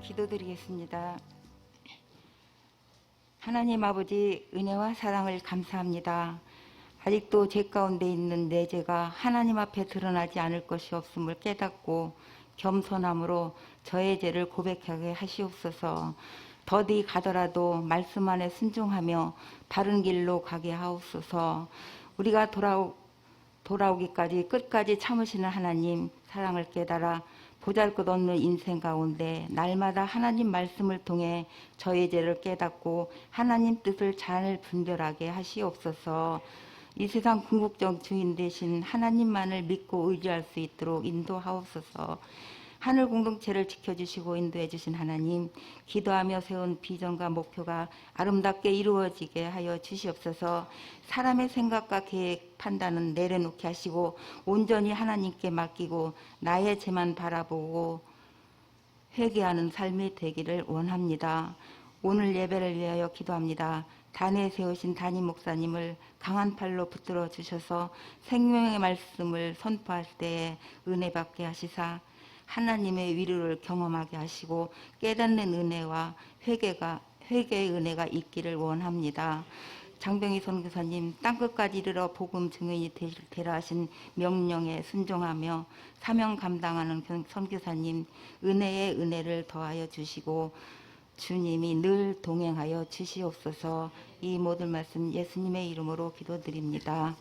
기도드리겠습니다. 하나님 아버지 은혜와 사랑을 감사합니다. 아직도 제 가운데 있는 내 죄가 하나님 앞에 드러나지 않을 것이 없음을 깨닫고 겸손함으로 저의 죄를 고백하게 하시옵소서. 더디 가더라도 말씀 안에 순종하며 바른 길로 가게 하옵소서. 우리가 돌아오, 돌아오기까지 끝까지 참으시는 하나님 사랑을 깨달아 보잘것없는 인생 가운데 날마다 하나님 말씀을 통해 저의 죄를 깨닫고 하나님 뜻을 잘 분별하게 하시옵소서. 이 세상 궁극적 주인 되신 하나님만을 믿고 의지할 수 있도록 인도하옵소서. 하늘 공동체를 지켜주시고 인도해 주신 하나님, 기도하며 세운 비전과 목표가 아름답게 이루어지게 하여 주시옵소서. 사람의 생각과 계획, 판단은 내려놓게 하시고 온전히 하나님께 맡기고 나의 죄만 바라보고 회개하는 삶이 되기를 원합니다. 오늘 예배를 위하여 기도합니다. 단에 세우신 담임 목사님을 강한 팔로 붙들어 주셔서 생명의 말씀을 선포할 때에 은혜 받게 하시사 하나님의 위로를 경험하게 하시고 깨닫는 은혜와 회개가 회개의 은혜가 있기를 원합니다. 장병희 선교사님 땅끝까지 이르러 복음 증인이 되실 테라 하신 명령에 순종하며 사명 감당하는 선교사님 은혜의 은혜를 더하여 주시고 주님이 늘 동행하여 주시옵소서 이 모든 말씀 예수님의 이름으로 기도드립니다.